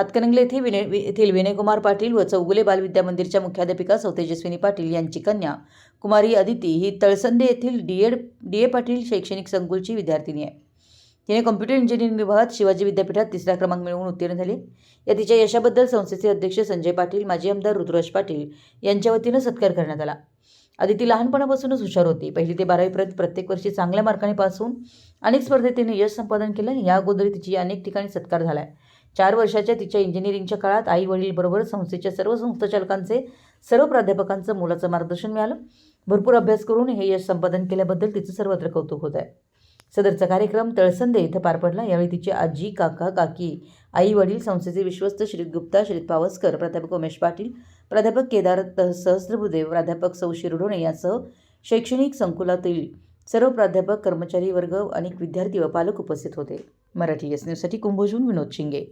हातकणंगले येथे विनय येथील विनयकुमार पाटील व चौगुले बालविद्या मंदिरच्या मुख्याध्यापिका सौतेजस्विनी पाटील यांची कन्या. कुमारी अदिती ही तळसंदे येथील D. Ed. D. A. Patil शैक्षणिक संकुलची विद्यार्थिनी आहे. तिने कॉम्प्युटर इंजिनिअरिंग विभागात शिवाजी विद्यापीठात तिसरा क्रमांक मिळवून उत्तीर्ण झाली. या तिच्या यशाबद्दल संस्थेचे अध्यक्ष संजय पाटील माजी आमदार ऋतुराज पाटील यांच्या वतीनं सत्कार करण्यात आला. आदिती लहानपणापासूनच हुशार होती. पहिली ते बारावीपर्यंत प्रत्येक वर्षी चांगल्या मार्काने पास होऊन अनेक स्पर्धेत तिने यश संपादन केलं या अगोदर तिची अनेक ठिकाणी सत्कार झाला आहे चार वर्षाच्या तिच्या इंजिनिअरिंगच्या काळात आई वडीलबरोबर संस्थेच्या सर्व संस्थाचालकांचे सर्व प्राध्यापकांचं मोलाचं मार्गदर्शन मिळालं. भरपूर अभ्यास करून हे यश संपादन केल्याबद्दल तिचं सर्वत्र कौतुक होत आहे सदरचा कार्यक्रम तळसंदे इथं पार पडला. यावेळी तिची आजी काका काकी आई वडील संस्थेचे विश्वस्त श्री गुप्ता श्री पावसकर प्राध्यापक उमेश पाटील प्राध्यापक केदार त- प्राध्यापक सौ शिरडोणे यासह शैक्षणिक संकुलातील सर्व प्राध्यापक कर्मचारी वर्ग अनेक विद्यार्थी व पालक उपस्थित होते. मराठी एस न्यूजसाठी कुंभोजून विनोद शिंगे.